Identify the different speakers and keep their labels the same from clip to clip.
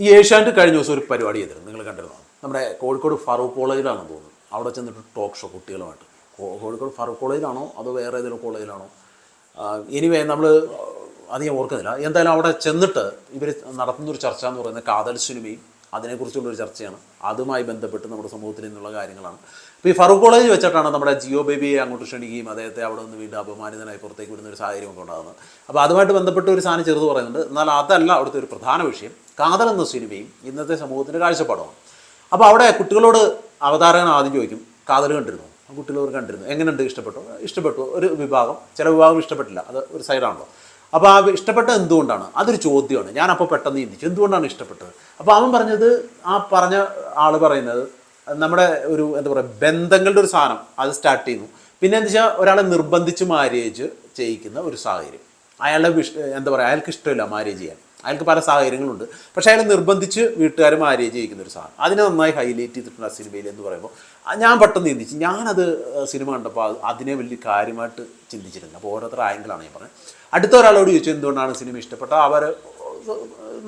Speaker 1: ഈ ഏഷ്യാനെറ്റ് കഴിഞ്ഞ ദിവസം ഒരു പരിപാടി ചെയ്തിരുന്നു. നിങ്ങൾ കണ്ടിരുന്നോ? നമ്മുടെ കോഴിക്കോട് ഫറൂഖ് കോളേജിലാണെന്ന് തോന്നുന്നു. അവിടെ ചെന്നിട്ട് ടോക്ക് ഷോ കുട്ടികളുമായിട്ട്. കോഴിക്കോട് ഫറൂഖ് കോളേജിലാണോ അതോ വേറെ ഏതെങ്കിലും കോളേജിലാണോ? എനിവേ നമ്മൾ അധികം ഓർക്കുന്നില്ല. എന്തായാലും അവിടെ ചെന്നിട്ട് ഇവർ നടത്തുന്നൊരു ചർച്ച എന്ന് പറയുന്നത് കാതൽ സിനിമയും അതിനെക്കുറിച്ചുള്ളൊരു ചർച്ചയാണ്. അതുമായി ബന്ധപ്പെട്ട് നമ്മുടെ സമൂഹത്തിൽ നിന്നുള്ള കാര്യങ്ങളാണ്. ഇപ്പോൾ ഈ ഫറൂഖ് കോളേജ് വെച്ചിട്ടാണ് നമ്മുടെ ജിയോ ബേബിയെ അങ്ങോട്ട് ക്ഷണിക്കുകയും അദ്ദേഹത്തെ അവിടെ നിന്ന് വീണ്ടും അപമാനിതനായി പുറത്തേക്ക് വിടുന്ന ഒരു സാഹചര്യമൊക്കെ ഉണ്ടാകുന്നത്. അപ്പോൾ അതുമായിട്ട് ബന്ധപ്പെട്ട് ഒരു സാധനം ചെറുത് പറയുന്നുണ്ട്. എന്നാൽ അതല്ല അവിടുത്തെ ഒരു പ്രധാന വിഷയം. കാതൽ എന്ന സിനിമയും ഇന്നത്തെ സമൂഹത്തിന്റെ കാഴ്ചപ്പാടുമാണ്. അപ്പോൾ അവിടെ കുട്ടികളോട് അവതാരകൻ ആദ്യം ചോദിക്കും കാതൽ കണ്ടിരുന്നു? കുട്ടികളോട് കണ്ടിരുന്നു. എങ്ങനെയുണ്ട്? ഇഷ്ടപ്പെട്ടു? ഇഷ്ടപ്പെട്ടു. ഒരു വിഭാഗം. ചില വിഭാഗം ഇഷ്ടപ്പെട്ടില്ല. അത് ഒരു സൈഡാണല്ലോ. അപ്പോൾ ആ ഇഷ്ടപ്പെട്ട എന്തുകൊണ്ടാണ്? അതൊരു ചോദ്യമാണ്. ഞാൻ അപ്പോൾ പെട്ടെന്ന് ചിന്തിച്ചു. എന്തുകൊണ്ടാണ് ഇഷ്ടപ്പെട്ടത്? അപ്പോൾ അവൻ പറഞ്ഞത് ആ പറഞ്ഞ ആൾ പറയുന്നത് നമ്മുടെ ഒരു എന്താ പറയുക ബന്ധങ്ങളുടെ ഒരു സാധനം അത് സ്റ്റാർട്ട് ചെയ്യുന്നു. പിന്നെ എന്താ വെച്ചാൽ ഒരാളെ നിർബന്ധിച്ച് മാര്യേജ് ചെയ്യിക്കുന്ന ഒരു സാഹചര്യം. അയാളെ വിഷ എന്താ പറയുക അയാൾക്ക് ഇഷ്ടമില്ല മാര്യേജ് ചെയ്യാൻ. അയാൾക്ക് പല സാഹചര്യങ്ങളുണ്ട്. പക്ഷേ അയാൾ നിർബന്ധിച്ച് വീട്ടുകാർ മാര്യേജ് ചെയ്യിക്കുന്ന ഒരു സാധനം. അതിനെ നന്നായി ഹൈലൈറ്റ് ചെയ്തിട്ടുണ്ട് ആ സിനിമയിൽ എന്ന് പറയുമ്പോൾ. ഞാൻ പെട്ടെന്ന് ചിന്തിച്ചു. ഞാനത് സിനിമ കണ്ടപ്പോൾ അതിനെ വലിയ കാര്യമായിട്ട് ചിന്തിച്ചിരുന്നു അപ്പോൾ ഓരോരുത്തർ ആംഗിളാണ് ഞാൻ പറഞ്ഞത്. അടുത്ത ഒരാളോട് ചോദിച്ചു എന്തുകൊണ്ടാണ് സിനിമ ഇഷ്ടപ്പെട്ടത്? അവർ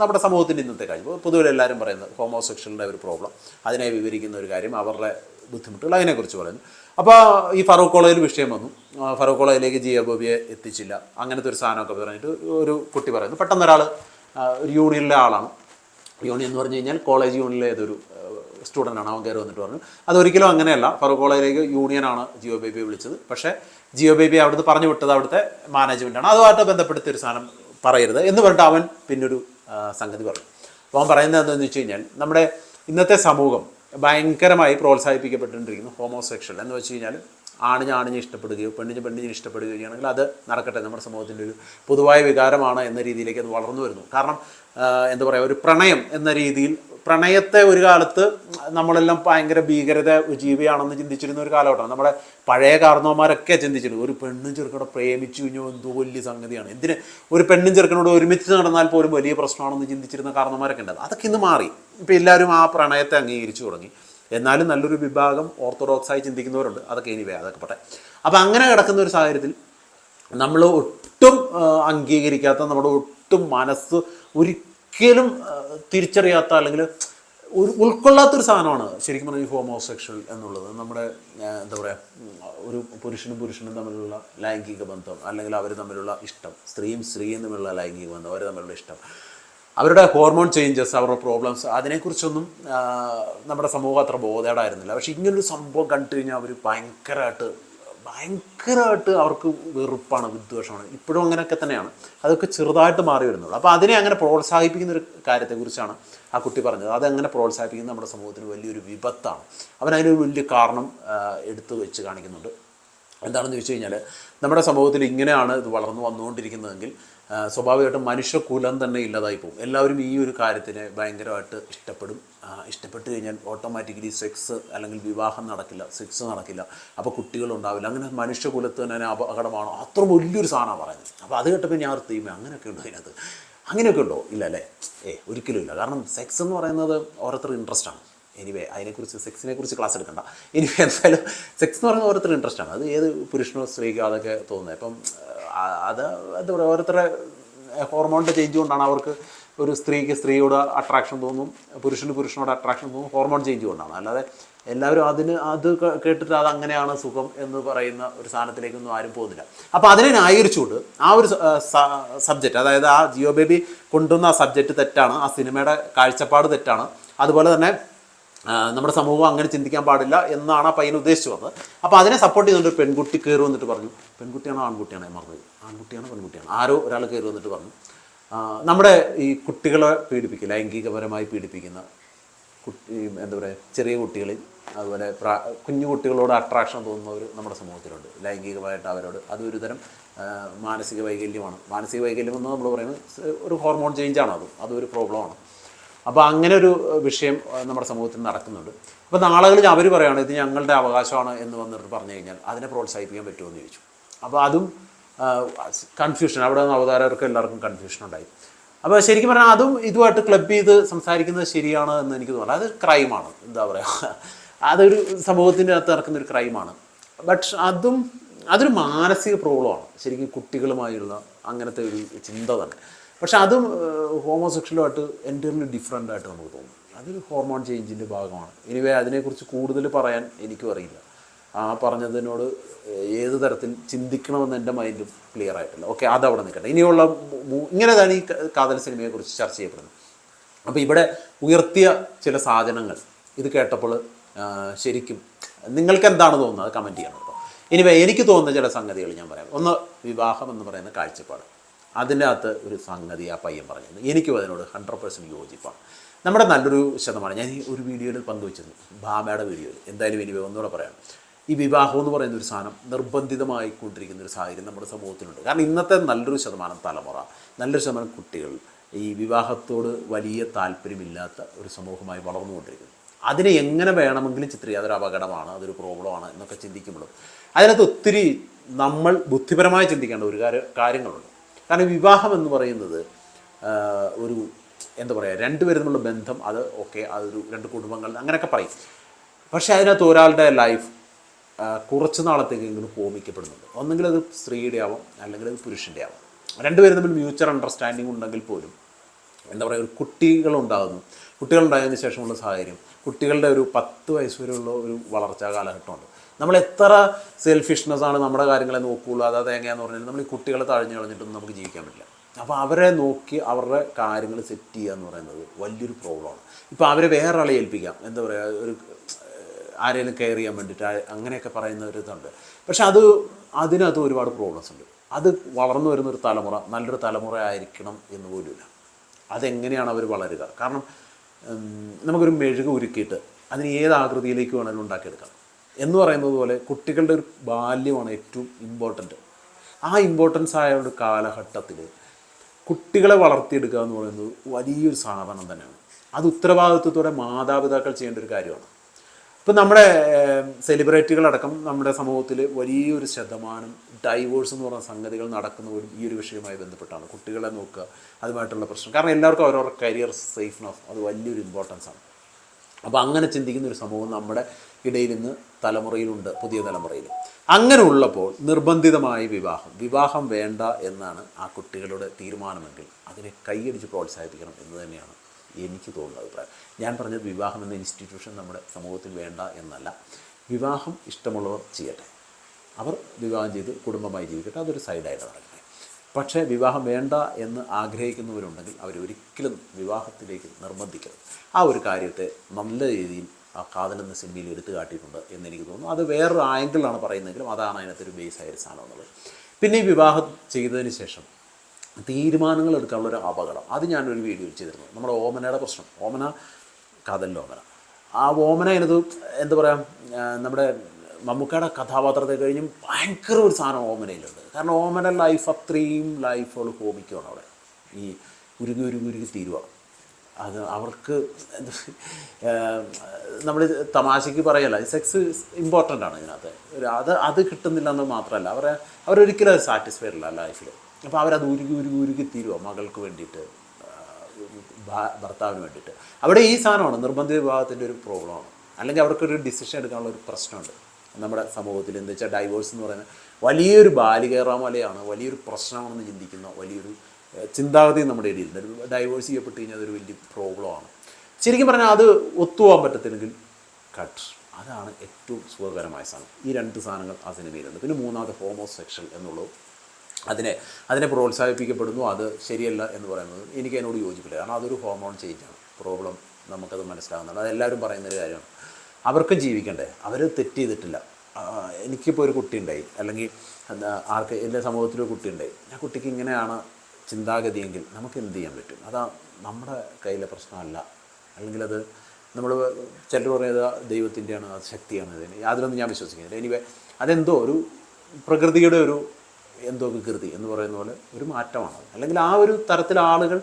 Speaker 1: നമ്മുടെ സമൂഹത്തിന്റെ ഇന്നത്തെ കാര്യം. പൊതുവെ എല്ലാവരും പറയുന്നത് ഹോമോസെക്ഷലിന്റെ ഒരു പ്രോബ്ലം. അതിനെ വിവരിക്കുന്ന ഒരു കാര്യം അവരുടെ ബുദ്ധിമുട്ടുകൾ അതിനെക്കുറിച്ച് പറയുന്നു. അപ്പോൾ ഈ ഫറൂഖ് കോളേജിൽ വിഷയം വന്നു. ഫറൂഖ് കോളേജിലേക്ക് ജിയ ബോബിയെ എത്തിച്ചില്ല. അങ്ങനത്തെ ഒരു സാധനമൊക്കെ പറഞ്ഞിട്ട് ഒരു കുട്ടി പറയുന്നു. പെട്ടെന്ന് ഒരാൾ ഒരു യൂണിയനിലെ ആളാണ്. യൂണിയൻ എന്ന് പറഞ്ഞു കഴിഞ്ഞാൽ കോളേജ് യൂണിയനിലെ ഏതൊരു സ്റ്റുഡന്റ് ആണ് അവൻ കയറി വന്നിട്ട് പറഞ്ഞു. അതൊരിക്കലും അങ്ങനെയല്ല. ഫറൂഖ് കോളേജിലേക്ക് യൂണിയനാണ് ജിയോ ബേബിയെ വിളിച്ചത്. പക്ഷേ ജിയോ ബേബി അവിടുന്ന് പറഞ്ഞു വിട്ടത് അവിടുത്തെ മാനേജ്മെന്റാണ് അതുമായിട്ട് ബന്ധപ്പെടുത്തിയ ഒരു സാധനം പറയരുത് എന്ന് പറഞ്ഞിട്ട് അവൻ പിന്നൊരു സംഗതി പറഞ്ഞു. അപ്പോൾ അവൻ പറയുന്നത് എന്താണെന്ന് വെച്ച് കഴിഞ്ഞാൽ നമ്മുടെ ഇന്നത്തെ സമൂഹം ഭയങ്കരമായി പ്രോത്സാഹിപ്പിക്കപ്പെട്ടുകൊണ്ടിരിക്കുന്നു ഹോമോസെക്ഷൽ എന്ന് വെച്ച് കഴിഞ്ഞാൽ ആണിന് ആണിഞ്ഞ് ഇഷ്ടപ്പെടുകയോ പെണ്ണിന് പെണ്ണിനെ ഇഷ്ടപ്പെടുകയോ ചെയ്യുകയാണെങ്കിൽ അത് നടക്കട്ടെ. നമ്മുടെ സമൂഹത്തിന്റെ ഒരു പൊതുവായ വികാരമാണ് എന്ന രീതിയിലേക്ക് അത് വളർന്നു വരുന്നു. കാരണം എന്താ പറയുക ഒരു പ്രണയം എന്ന രീതിയിൽ പ്രണയത്തെ ഒരു കാലത്ത് നമ്മളെല്ലാം ഭയങ്കര ഭീകരത ജീവിയാണെന്ന് ചിന്തിച്ചിരുന്ന ഒരു കാലഘട്ടമാണ് നമ്മുടെ പഴയ കാരണവന്മാരൊക്കെ ചിന്തിച്ചിരുന്നു ഒരു പെണ്ണും ചെറുക്കനോട് പ്രേമിച്ചു കഴിഞ്ഞാൽ എന്തോ വലിയ സംഗതിയാണ്. എന്തിന് ഒരു പെണ്ണും ചെറുക്കനോട് ഒരുമിച്ച് നടന്നാൽ പോലും വലിയ പ്രശ്നമാണെന്ന് ചിന്തിച്ചിരുന്ന കാരണവന്മാരൊക്കെ ഉണ്ട് അതൊക്കെ ഇന്ന് മാറി. ഇപ്പം എല്ലാവരും ആ പ്രണയത്തെ അംഗീകരിച്ചു തുടങ്ങി. എന്നാലും നല്ലൊരു വിഭാഗം ഓർത്തഡോക്സായി ചിന്തിക്കുന്നവരുണ്ട്. അതൊക്കെ ഇനി അതൊക്കെ പോട്ടെ. അപ്പം അങ്ങനെ കിടക്കുന്ന ഒരു സാഹചര്യത്തിൽ നമ്മൾ ഒട്ടും അംഗീകരിക്കാത്ത നമ്മുടെ ഒട്ടും മനസ്സ് ഒരിക്കലും തിരിച്ചറിയാത്ത അല്ലെങ്കിൽ ഒരു ഉൾക്കൊള്ളാത്തൊരു സാധനമാണ് ശരിക്കും പറഞ്ഞാൽ ഹോമോസെക്ഷൽ എന്നുള്ളത്. നമ്മുടെ എന്താ പറയുക ഒരു പുരുഷനും പുരുഷനും തമ്മിലുള്ള ലൈംഗിക ബന്ധം അല്ലെങ്കിൽ അവർ തമ്മിലുള്ള ഇഷ്ടം സ്ത്രീയും സ്ത്രീയും തമ്മിലുള്ള ലൈംഗിക ബന്ധം അവർ തമ്മിലുള്ള ഇഷ്ടം. അവരുടെ ഹോർമോൺ ചേഞ്ചസ് അവരുടെ പ്രോബ്ലംസ് അതിനെക്കുറിച്ചൊന്നും നമ്മുടെ സമൂഹം അത്ര ബോധേടായിരുന്നില്ല. പക്ഷെ ഇങ്ങനൊരു സംഭവം കണ്ടു കഴിഞ്ഞാൽ അവർ ഭയങ്കരമായിട്ട് ഭയങ്കരമായിട്ട് അവർക്ക് വെറുപ്പാണ് വിദ്വേഷമാണ്. ഇപ്പോഴും അങ്ങനെയൊക്കെ തന്നെയാണ്. അതൊക്കെ ചെറുതായിട്ട് മാറി വരുന്നുള്ളൂ. അപ്പോൾ അതിനെ അങ്ങനെ പ്രോത്സാഹിപ്പിക്കുന്ന ഒരു കാര്യത്തെക്കുറിച്ചാണ് ആ കുട്ടി പറഞ്ഞത്. അതങ്ങനെ പ്രോത്സാഹിപ്പിക്കുന്ന നമ്മുടെ സമൂഹത്തിന് വലിയൊരു വിപത്താണ്. അവൻ അതിനൊരു വലിയ കാരണം എടുത്തു വെച്ച് കാണിക്കുന്നുണ്ട്. എന്താണെന്ന് ചോദിച്ചു കഴിഞ്ഞാൽ നമ്മുടെ സമൂഹത്തിൽ ഇങ്ങനെയാണ് ഇത് വളർന്നു വന്നുകൊണ്ടിരിക്കുന്നതെങ്കിൽ സ്വാഭാവികമായിട്ടും മനുഷ്യകുലം തന്നെ ഇല്ലാതായി പോകും. എല്ലാവരും ഈ ഒരു കാര്യത്തിനെ ഭയങ്കരമായിട്ട് ഇഷ്ടപ്പെടും. ഇഷ്ടപ്പെട്ട് കഴിഞ്ഞാൽ ഓട്ടോമാറ്റിക്കലി സെക്സ് അല്ലെങ്കിൽ വിവാഹം നടക്കില്ല സെക്സ് നടക്കില്ല. അപ്പോൾ കുട്ടികളുണ്ടാവില്ല അങ്ങനെ മനുഷ്യകുലത്തിന് തന്നെ അപകടമാണോ. അത്ര വലിയൊരു സാധനമാണ് പറയുന്നത്. അപ്പോൾ അത് കേട്ടപ്പോൾ ഞാൻ തീമ അങ്ങനെയൊക്കെ ഉണ്ടോ അതിനകത്ത് അങ്ങനെയൊക്കെ ഉണ്ടോ? ഇല്ല അല്ലേ? ഏ ഒരിക്കലും ഇല്ല. കാരണം സെക്സ് എന്ന് പറയുന്നത് ഓരോരുത്തർ ഇൻട്രസ്റ്റാണ് എനിവേ അതിനെക്കുറിച്ച് സെക്സിനെ കുറിച്ച് ക്ലാസ് എടുക്കണ്ട. എനിവേ എന്തായാലും സെക്സ് എന്ന് പറയുന്നത് ഓരോരുത്തർ ഇൻട്രസ്റ്റ് ആണ്. അത് ഏത് പുരുഷനോ സ്ത്രീക്കോ അതൊക്കെ തോന്നുന്നത്. അപ്പം അത് എന്താ പറയുക ഓരോരുത്തരുടെ ഹോർമോണിന്റെ ചേഞ്ച് കൊണ്ടാണ് അവർക്ക് ഒരു സ്ത്രീക്ക് സ്ത്രീയോട് അട്രാക്ഷൻ തോന്നും പുരുഷന് പുരുഷനോട് അട്രാക്ഷൻ തോന്നും ഹോർമോൺ ചേഞ്ച് കൊണ്ടാണ്. അല്ലാതെ എല്ലാവരും അതിന് അത് കേട്ടിട്ട് അത് അങ്ങനെയാണ് സുഖം എന്ന് പറയുന്ന ഒരു സാധനത്തിലേക്കൊന്നും ആരും പോകുന്നില്ല. അപ്പോൾ അതിനെ ന്യായീകരിച്ചുകൊണ്ട് ആ ഒരു സബ്ജക്റ്റ് അതായത് ആ ജിയോ ബേബി കൊണ്ടുവന്ന ആ സബ്ജക്റ്റ് തെറ്റാണ്. ആ സിനിമയുടെ കാഴ്ചപ്പാട് തെറ്റാണ്. അതുപോലെ തന്നെ നമ്മുടെ സമൂഹം അങ്ങനെ ചിന്തിക്കാൻ പാടില്ല എന്നാണ് ആ പയ്യൻ ഉദ്ദേശിച്ചു വന്നത്. അപ്പോൾ അതിനെ സപ്പോർട്ട് ചെയ്തുകൊണ്ട് പെൺകുട്ടി കയറി വന്നിട്ട് പറഞ്ഞു പെൺകുട്ടിയാണോ ആൺകുട്ടിയാണോ? ഞാൻ മറന്നത് ആൺകുട്ടിയാണോ പെൺകുട്ടിയാണോ? ആരോ ഒരാൾ കയറി വന്നിട്ട് പറഞ്ഞു. നമ്മുടെ ഈ കുട്ടികളെ പീഡിപ്പിക്കുക ലൈംഗികപരമായി പീഡിപ്പിക്കുന്ന കുട്ടി എന്താ പറയുക ചെറിയ കുട്ടികളിൽ അതുപോലെ പ്രാ കുഞ്ഞു കുട്ടികളോട് അട്രാക്ഷൻ തോന്നുന്നവർ നമ്മുടെ സമൂഹത്തിലുണ്ട്. ലൈംഗികമായിട്ട് അവരോട് അതൊരു തരം മാനസിക വൈകല്യമാണ്. മാനസിക വൈകല്യം എന്ന് നമ്മൾ പറയുന്നത് ഒരു ഹോർമോൺ ചേഞ്ചാണ് അത്? അതൊരു പ്രോബ്ലമാണ് അപ്പോൾ അങ്ങനെ ഒരു വിഷയം നമ്മുടെ സമൂഹത്തിൽ നടക്കുന്നുണ്ട്. അപ്പോൾ നാളുകളിൽ അവർ പറയുകയാണ് ഇത് ഞങ്ങളുടെ അവകാശമാണ് എന്ന് വന്നിട്ട് പറഞ്ഞു കഴിഞ്ഞാൽ അതിനെ പ്രോത്സാഹിപ്പിക്കാൻ പറ്റുമോ എന്ന് ചോദിച്ചു. അപ്പോൾ അതും കൺഫ്യൂഷൻ അവിടെ നിന്ന് അവതാരകർക്ക് എല്ലാവർക്കും കൺഫ്യൂഷൻ ഉണ്ടായി. അപ്പോൾ ശരിക്കും പറഞ്ഞാൽ അതും ഇതുമായിട്ട് ക്ലബ് ചെയ്ത് സംസാരിക്കുന്നത് ശരിയാണ് എന്ന് എനിക്ക് തോന്നുന്നു അത് ക്രൈമാണ് എന്താ പറയുക അതൊരു സമൂഹത്തിന്റെ അകത്ത് നടക്കുന്ന ഒരു ക്രൈമാണ് ബട്ട് അതും അതൊരു മാനസിക പ്രോബ്ലമാണ് ശരിക്കും കുട്ടികളുമായുള്ള അങ്ങനത്തെ ഒരു ചിന്ത തന്നെ. പക്ഷെ അതും ഹോമോസെക്ഷലുമായിട്ട് എന്റയർലി ഡിഫറെന്റ് ആയിട്ട് നമുക്ക് തോന്നും. അതൊരു ഹോർമോൺ ചേഞ്ചിന്റെ ഭാഗമാണ്. എനിവേ അതിനെക്കുറിച്ച് കൂടുതൽ പറയാൻ എനിക്കും അറിയില്ല. ആ പറഞ്ഞതിനോട് ഏത് തരത്തിൽ ചിന്തിക്കണമെന്ന് എന്റെ മൈൻഡ് ക്ലിയർ ആയിട്ടില്ല. ഓക്കെ അതവിടെ നിൽക്കട്ടെ. ഇനിയുള്ള ഇങ്ങനെ തന്നെ ഈ കാതൽ സിനിമയെക്കുറിച്ച് ചർച്ച ചെയ്യപ്പെടുന്നത്. അപ്പോൾ ഇവിടെ ഉയർത്തിയ ചില സാധനങ്ങൾ ഇത് കേട്ടപ്പോൾ ശരിക്കും നിങ്ങൾക്ക് എന്താണ് തോന്നുന്നത് കമന്റ് ചെയ്യണം കേട്ടോ. ഇനി എനിക്ക് തോന്നുന്ന ചില സംഗതികൾ ഞാൻ പറയാം. ഒന്ന് വിവാഹം എന്ന് പറയുന്ന കാഴ്ചപ്പാട്. അതിന്റെ അകത്ത് ഒരു സംഗതി ആ പയ്യൻ പറഞ്ഞത് എനിക്കും അതിനോട് ഹൺഡ്രഡ് പേഴ്സന്റ് യോജിപ്പാണ്. നമ്മുടെ നല്ലൊരു ശതമാനം ഞാൻ ഒരു വീഡിയോയിൽ പങ്കുവച്ചിരുന്നു ഭാമയുടെ വീഡിയോയിൽ. എന്തായാലും ഇനി ഒന്നുകൂടെ പറയാം. ഈ വിവാഹം എന്ന് പറയുന്ന ഒരു സാധനം നിർബന്ധിതമായി കൊണ്ടിരിക്കുന്ന ഒരു സാഹചര്യം നമ്മുടെ സമൂഹത്തിലുണ്ട്. കാരണം ഇന്നത്തെ നല്ലൊരു ശതമാനം തലമുറ നല്ലൊരു ശതമാനം കുട്ടികൾ ഈ വിവാഹത്തോട് വലിയ താല്പര്യമില്ലാത്ത ഒരു സമൂഹമായി വളർന്നുകൊണ്ടിരിക്കുന്നു. അതിനെ എങ്ങനെ വേണമെങ്കിലും ചിത്രീകരിക്കുക അതൊരു അപകടമാണ് അതൊരു പ്രോബ്ലമാണ് എന്നൊക്കെ ചിന്തിക്കുമ്പോഴും അതിനകത്ത് ഒത്തിരി നമ്മൾ ബുദ്ധിപരമായി ചിന്തിക്കേണ്ട ഒരു കാര്യ കാര്യങ്ങളുണ്ട്. കാരണം വിവാഹം എന്ന് പറയുന്നത് ഒരു എന്താ പറയുക രണ്ടുപേരും തമ്മിലുള്ള ബന്ധം അത് ഓക്കെ അതൊരു രണ്ട് കുടുംബങ്ങൾ അങ്ങനെയൊക്കെ പറയും. പക്ഷേ അതിനകത്ത് ഒരാളുടെ ലൈഫ് കുറച്ച് കുറച്ച് നാളത്തേക്കെങ്കിലും ഹോമിക്കപ്പെടുന്നുണ്ട് ഒന്നെങ്കിൽ അത് സ്ത്രീയുടെ ആവാം അല്ലെങ്കിൽ അത് പുരുഷന്റെ ആവാം. രണ്ടുപേരും തമ്മിൽ മ്യൂച്വൽ അണ്ടർസ്റ്റാൻഡിങ് ഉണ്ടെങ്കിൽ പോലും എന്താ പറയുക ഒരു കുട്ടികളുണ്ടാകുന്നു. കുട്ടികളുണ്ടായതിനു ശേഷമുള്ള സാഹചര്യം കുട്ടികളുടെ ഒരു പത്ത് വയസ്സ് വരെയുള്ള ഒരു വളർച്ചാ കാലഘട്ടമുണ്ട്. നമ്മൾ എത്ര സെൽഫിഷ്നെസ് ആണ് നമ്മുടെ കാര്യങ്ങളെ നോക്കുകയുള്ളൂ അതായത് എങ്ങനെയാന്ന് പറഞ്ഞാൽ നമ്മൾ ഈ കുട്ടികളെ തഴഞ്ഞു കളഞ്ഞിട്ടൊന്നും നമുക്ക് ജീവിക്കാൻ പറ്റില്ല. അപ്പോൾ അവരെ നോക്കി അവരുടെ കാര്യങ്ങൾ സെറ്റ് ചെയ്യുക എന്ന് പറയുന്നത് വലിയൊരു പ്രോബ്ലമാണ് ഇപ്പോൾ അവരെ വേറെ ആളെ ഏൽപ്പിക്കാം. എന്താ പറയുക ഒരു ആരെങ്കിലും കെയർ ചെയ്യാൻ വേണ്ടിയിട്ട് അങ്ങനെയൊക്കെ പറയുന്ന ഒരു ഇതുണ്ട്. പക്ഷെ അത് അതിനകത്ത് ഒരുപാട് പ്രോബ്ലംസ് ഉണ്ട്. അത് വളർന്നു വരുന്ന ഒരു തലമുറ നല്ലൊരു തലമുറ ആയിരിക്കണം എന്ന് പോലുമില്ല അതെങ്ങനെയാണ് അവർ വളരുക? കാരണം നമുക്കൊരു മെഴുക് ഉരുക്കിയിട്ട് അതിന് ഏത് ആകൃതിയിലേക്ക് വേണമെങ്കിലും ഉണ്ടാക്കിയെടുക്കാം. എന്ന് പറയുന്നത് പോലെ കുട്ടികളുടെ ഒരു ബാല്യമാണ് ഏറ്റവും ഇമ്പോർട്ടന്റ് ആ ഇമ്പോർട്ടൻസ് ആയ ഒരു കാലഘട്ടത്തിൽ കുട്ടികളെ വളർത്തിയെടുക്കുക എന്ന് പറയുന്നത് വലിയൊരു സാധനം തന്നെയാണ്. അത് ഉത്തരവാദിത്വത്തോടെ മാതാപിതാക്കൾ ചെയ്യേണ്ട ഒരു കാര്യമാണ്. ഇപ്പം നമ്മുടെ സെലിബ്രിറ്റികളടക്കം നമ്മുടെ സമൂഹത്തിൽ വലിയൊരു ശതമാനം ഡൈവോഴ്സ് എന്ന് പറയുന്ന സംഗതികൾ നടക്കുന്ന ഒരു ഈ ഒരു വിഷയവുമായി ബന്ധപ്പെട്ടാണ് കുട്ടികളെ നോക്കുക അതുമായിട്ടുള്ള പ്രശ്നം. കാരണം എല്ലാവർക്കും അവരവരുടെ കരിയർ സേഫ്നെസ് അത് വലിയൊരു ഇമ്പോർട്ടൻസ് ആണ്. അപ്പോൾ അങ്ങനെ ചിന്തിക്കുന്ന ഒരു സമൂഹം നമ്മുടെ ഇടയിൽ ഇന്ന് തലമുറയിലുണ്ട് പുതിയ തലമുറയിൽ. അങ്ങനെ ഉള്ളപ്പോൾ നിർബന്ധിതമായ വിവാഹം. വിവാഹം വേണ്ട എന്നാണ് ആ കുട്ടികളുടെ തീരുമാനമെങ്കിൽ അതിനെ കൈയടിച്ച് പ്രോത്സാഹിപ്പിക്കണം എന്ന് തന്നെയാണ് എനിക്ക് തോന്നുന്ന അഭിപ്രായം. ഞാൻ പറഞ്ഞത് വിവാഹം എന്ന ഇൻസ്റ്റിറ്റ്യൂഷൻ നമ്മുടെ സമൂഹത്തിൽ വേണ്ട എന്നല്ല. വിവാഹം ഇഷ്ടമുള്ളവർ ചെയ്യട്ടെ. അവർ വിവാഹം ചെയ്ത് കുടുംബമായി ജീവിക്കട്ടെ. അതൊരു സൈഡായിട്ട് നടക്കട്ടെ. പക്ഷേ വിവാഹം വേണ്ട എന്ന് ആഗ്രഹിക്കുന്നവരുണ്ടെങ്കിൽ അവരൊരിക്കലും വിവാഹത്തിലേക്ക് നിർബന്ധിക്കരുത്. ആ ഒരു കാര്യത്തെ നല്ല രീതിയിൽ ആ കാതലെന്ന സിനിമയിൽ എടുത്തു കാട്ടിയിട്ടുണ്ട് എന്ന് എനിക്ക് തോന്നുന്നു. അത് വേറൊരു ആംഗിളാണ് പറയുന്നതെങ്കിലും അതാണ് അതിനകത്തൊരു ബേസ് ആയൊരു സാധനം എന്നുള്ളത്. പിന്നെ ഈ വിവാഹം ചെയ്തതിന് ശേഷം തീരുമാനങ്ങൾ എടുക്കാനുള്ള ഒരു അപകടം. അത് ഞാനൊരു വീഡിയോ ചെയ്തിരുന്നു. നമ്മുടെ ഓമനയുടെ പ്രശ്നം. ഓമന കാതലിന്റെ ഓമന. ആ ഓമന എന്നത് എന്താ പറയുക നമ്മുടെ മമ്മൂക്കയുടെ കഥാപാത്രത്തെ കഴിഞ്ഞും ഭയങ്കര ഒരു സാധനം ഓമനയിലുണ്ട്. കാരണം ഓമന ലൈഫ് അത്രയും ലൈഫുകൾ ഹോമിക്കുകയാണ് അവിടെ. ഈ ഉരുകി ഉരുകി ഉരുകി തീരുക അത് അവർക്ക് നമ്മൾ തമാശയ്ക്ക് പറയല്ല സെക്സ് ഇമ്പോർട്ടന്റ് ആണ് ഇതിനകത്ത്. അത് അത് കിട്ടുന്നില്ല എന്ന് മാത്രമല്ല അവരെ അവരൊരിക്കലും അത് സാറ്റിസ്ഫൈഡ് അല്ല ലൈഫിൽ അപ്പോൾ അവരത് ഉരുകി ഉരുകി ഉരുകി തീരുമോ മകൾക്ക് വേണ്ടിയിട്ട് ഭർത്താവിന് വേണ്ടിയിട്ട്. അവിടെ ഈ സാധനമാണ് നിർബന്ധിത വിവാഹത്തിന്റെ ഒരു പ്രോബ്ലമാണ് അല്ലെങ്കിൽ അവർക്കൊരു ഡിസിഷൻ എടുക്കാനുള്ള ഒരു പ്രശ്നമുണ്ട്. നമ്മുടെ സമൂഹത്തിൽ എന്താ വെച്ചാൽ ഡൈവോഴ്സ് എന്ന് പറയുന്നത് വലിയൊരു ബാലികേറാമലയാണ് വലിയൊരു പ്രശ്നമാണെന്ന് ചിന്തിക്കുന്ന വലിയൊരു ചിന്താഗതി നമ്മുടെ ഇടയിൽ ഡൈവേഴ്സ് ചെയ്യപ്പെട്ട് കഴിഞ്ഞാൽ അതൊരു വലിയ പ്രോബ്ലമാണ് ശരിക്കും പറഞ്ഞാൽ അത് ഒത്തുപോകാൻ പറ്റത്തില്ലെങ്കിൽ കട്ട് അതാണ് ഏറ്റവും സുഖകരമായ സാധനം. ഈ രണ്ട് സാധനങ്ങൾ ആ സിനിമയിലുണ്ട്. പിന്നെ മൂന്നാമത്തെ ഹോമോസെക്ഷൽ എന്നുള്ളത് അതിനെ അതിനെ പ്രോത്സാഹിപ്പിക്കപ്പെടുന്നു. അത് ശരിയല്ല എന്ന് പറയുന്നത് എനിക്ക് അതിനോട് യോജിപ്പില്ല. കാരണം അതൊരു ഹോർമോൺ ചേഞ്ചാണ് പ്രോബ്ലം നമുക്കത് മനസ്സിലാകുന്നുണ്ട് അതെല്ലാവരും പറയുന്നൊരു കാര്യമാണ്. അവർക്കും ജീവിക്കണ്ടേ? അവർ തെറ്റ് ചെയ്തിട്ടില്ല. എനിക്കിപ്പോൾ ഒരു കുട്ടി ഉണ്ടായി അല്ലെങ്കിൽ ആർക്ക് എന്റെ സമൂഹത്തിലൊരു കുട്ടി ഉണ്ടായി ആ കുട്ടിക്ക് ഇങ്ങനെയാണ് ചിന്താഗതിയെങ്കിൽ നമുക്ക് എന്ത് ചെയ്യാൻ പറ്റും? അതാ നമ്മുടെ കയ്യിലെ പ്രശ്നമല്ല. അല്ലെങ്കിൽ അത് നമ്മൾ ചിലർ പറയുന്നത് ദൈവത്തിന്റെയാണ് അത് ശക്തിയാണ് ഇതിന്. യാതൊന്നും ഞാൻ വിശ്വസിക്കുന്നില്ല. എനിവേ അതെന്തോ ഒരു പ്രകൃതിയുടെ ഒരു എന്തോ വികൃതി എന്ന് പറയുന്ന പോലെ ഒരു മാറ്റമാണ്. അല്ലെങ്കിൽ ആ ഒരു തരത്തിൽ ആളുകൾ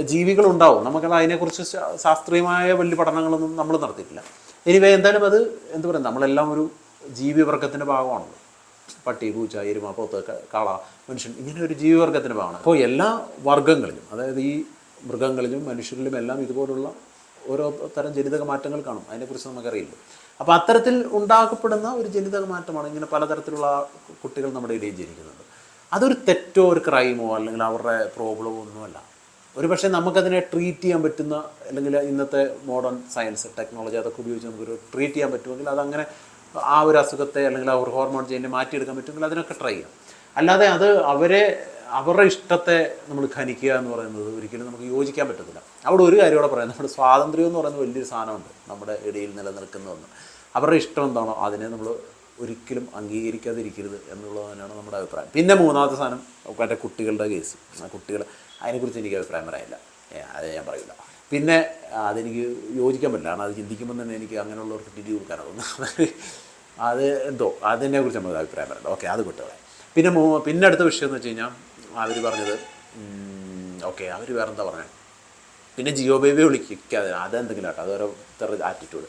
Speaker 1: ജീവികളുണ്ടാവും. നമുക്കത് അതിനെക്കുറിച്ച് ശാസ്ത്രീയമായ വലിയ പഠനങ്ങളൊന്നും നമ്മൾ നടത്തിയിട്ടില്ല. എനിവേ എന്തായാലും അത് എന്ത് പറയുക നമ്മളെല്ലാം ഒരു ജീവിവർഗത്തിന്റെ ഭാഗമാണല്ലോ. പട്ടി പൂച്ച എരുമ പോത്ത് കാള മനുഷ്യൻ ഇങ്ങനെ ഒരു ജീവവർഗത്തിന് ഭാഗമാണ് അപ്പോൾ എല്ലാ വർഗങ്ങളിലും അതായത് ഈ മൃഗങ്ങളിലും മനുഷ്യരിലും എല്ലാം ഇതുപോലുള്ള ഓരോ തരം ജനിതക മാറ്റങ്ങൾ കാണും. അതിനെക്കുറിച്ച് നമുക്കറിയില്ല. അപ്പോൾ അത്തരത്തിൽ ഉണ്ടാക്കപ്പെടുന്ന ഒരു ജനിതക മാറ്റമാണ് ഇങ്ങനെ പലതരത്തിലുള്ള കുട്ടികൾ നമ്മുടെ ഇടയിൽ ജനിക്കുന്നുണ്ട് അതൊരു തെറ്റോ ഒരു ക്രൈമോ അല്ലെങ്കിൽ അവരുടെ പ്രോബ്ലമോ ഒന്നുമല്ല. ഒരു പക്ഷേ നമുക്കതിനെ ട്രീറ്റ് ചെയ്യാൻ പറ്റുന്ന അല്ലെങ്കിൽ ഇന്നത്തെ മോഡേൺ സയൻസ് ടെക്നോളജി അതൊക്കെ ഉപയോഗിച്ച് നമുക്കൊരു ട്രീറ്റ് ചെയ്യാൻ പറ്റുമെങ്കിൽ അതങ്ങനെ ആ ഒരു അസുഖത്തെ അല്ലെങ്കിൽ ആ ഒരു ഹോർമോൺ ജെയിനെ മാറ്റിയെടുക്കാൻ പറ്റുമെങ്കിൽ അതിനൊക്കെ ട്രൈ ചെയ്യാം. അല്ലാതെ അത് അവരെ അവരുടെ ഇഷ്ടത്തെ നമ്മൾ ഖനിക്കുക എന്ന് പറയുന്നത് ഒരിക്കലും നമുക്ക് യോജിക്കാൻ പറ്റത്തില്ല. അവിടെ ഒരു കാര്യം കൂടെ പറയാം. നമ്മുടെ സ്വാതന്ത്ര്യം എന്ന് പറയുന്ന വലിയൊരു സാധനമുണ്ട് നമ്മുടെ ഇടയിൽ നിലനിൽക്കുന്നതെന്ന്. അവരുടെ ഇഷ്ടം എന്താണോ അതിനെ നമ്മൾ ഒരിക്കലും അംഗീകരിക്കാതിരിക്കരുത് എന്നുള്ളത് തന്നെയാണ് നമ്മുടെ അഭിപ്രായം. പിന്നെ മൂന്നാമത്തെ സാധനം മറ്റേ കുട്ടികളുടെ കേസ് കുട്ടികൾ അതിനെക്കുറിച്ച് എനിക്ക് അഭിപ്രായം പറയാനില്ല. അത് ഞാൻ പറയില്ല പിന്നെ അതെനിക്ക് യോജിക്കാൻ പറ്റില്ല. കാരണം അത് ചിന്തിക്കുമ്പോൾ തന്നെ എനിക്ക് അങ്ങനെയുള്ളവർക്ക് തിരി കൊടുക്കാനാണ് അത് എന്തോ അതിനെ കുറിച്ച് നമ്മൾ അഭിപ്രായം പറയണ്ട. ഓക്കെ അത് വിട്ടുകളെ പിന്നെ മൂ പിന്നെ അടുത്ത വിഷയം എന്ന് വെച്ച് കഴിഞ്ഞാൽ അവർ പറഞ്ഞത് ഓക്കെ അവർ വേറെ എന്താ പറഞ്ഞത് പിന്നെ ജിയോ ബേബി വിളിക്കാതെ അതെന്തെങ്കിലും ആട്ടോ അതൊരു ആറ്റിറ്റ്യൂഡ്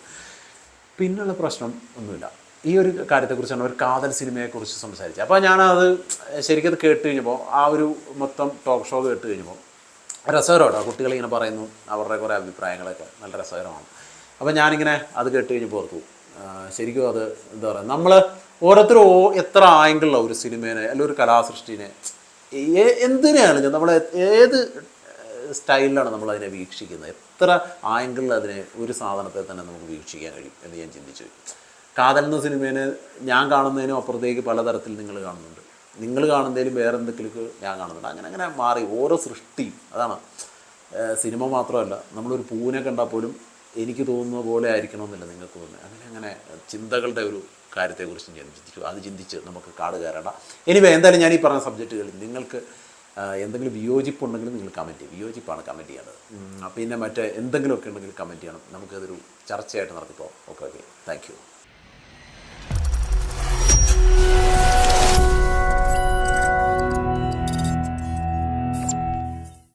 Speaker 1: പിന്നുള്ള പ്രശ്നം ഒന്നുമില്ല. ഈ ഒരു കാര്യത്തെക്കുറിച്ചാണ് ഒരു കാതൽ സിനിമയെക്കുറിച്ച് സംസാരിച്ചത്. അപ്പോൾ ഞാനത് ശരിക്കും അത് കേട്ട് കഴിഞ്ഞപ്പോൾ ആ ഒരു മൊത്തം ടോക്ക് ഷോ കേട്ട് കഴിഞ്ഞപ്പോൾ രസകരമാട്ടോ കുട്ടികൾ ഇങ്ങനെ പറയുന്നു അവരുടെ കുറേ അഭിപ്രായങ്ങളൊക്കെ നല്ല രസകരമാണ്. അപ്പോൾ ഞാനിങ്ങനെ അത് കേട്ട് കഴിഞ്ഞപ്പോൾ ഓർത്തു ആ, ശരിക്കും അത് എന്താ പറയുക നമ്മൾ ഓരോരുത്തരും എത്ര ആയെങ്കിലുള്ള ഒരു സിനിമേനെ അല്ലെങ്കിൽ ഒരു കലാസൃഷ്ടിനെ. എന്തിനാണ് നമ്മൾ ഏത് സ്റ്റൈലിലാണ് നമ്മൾ അതിനെ വീക്ഷിക്കുന്നത്? എത്ര ആംഗിളിൽ അതിനെ ഒരു സാധനത്തെ തന്നെ നമുക്ക് വീക്ഷിക്കാൻ കഴിയും എന്ന് ഞാൻ ചിന്തിച്ചു. കാതൽ എന്ന സിനിമേനെ ഞാൻ കാണുന്നതിനും അപ്പുറത്തേക്ക് പലതരത്തിൽ നിങ്ങൾ കാണുന്നുണ്ട്. നിങ്ങൾ കാണുന്നതിലും വേറെ എന്തെങ്കിലും ഞാൻ കാണുന്നുണ്ട്. അങ്ങനെ അങ്ങനെ മാറി ഓരോ സൃഷ്ടിയും. അതാണ്. സിനിമ മാത്രമല്ല നമ്മളൊരു പൂവിനെ കണ്ടാൽ പോലും എനിക്ക് തോന്നുന്ന പോലെ ആയിരിക്കണമെന്നില്ല നിങ്ങൾക്ക് തോന്നുന്നത്. അങ്ങനെ അങ്ങനെ ചിന്തകളുടെ ഒരു കാര്യത്തെക്കുറിച്ച് ഞാൻ ചിന്തിച്ചു. അത് ചിന്തിച്ച് നമുക്ക് കാട് കയറേണ്ട എനിവേ എന്തായാലും ഞാൻ ഈ പറഞ്ഞ സബ്ജക്റ്റുകളിൽ നിങ്ങൾക്ക് എന്തെങ്കിലും വിയോജിപ്പുണ്ടെങ്കിൽ നിങ്ങൾ കമന്റ് ചെയ്യും. വിയോജിപ്പാണ് കമന്റ് ചെയ്യേണ്ടത് പിന്നെ മറ്റേ എന്തെങ്കിലുമൊക്കെ ഉണ്ടെങ്കിൽ കമന്റ് ചെയ്യണം. നമുക്കതൊരു ചർച്ചയായിട്ട് നടത്തിപ്പോൾ ഓക്കെ ഓക്കെ താങ്ക്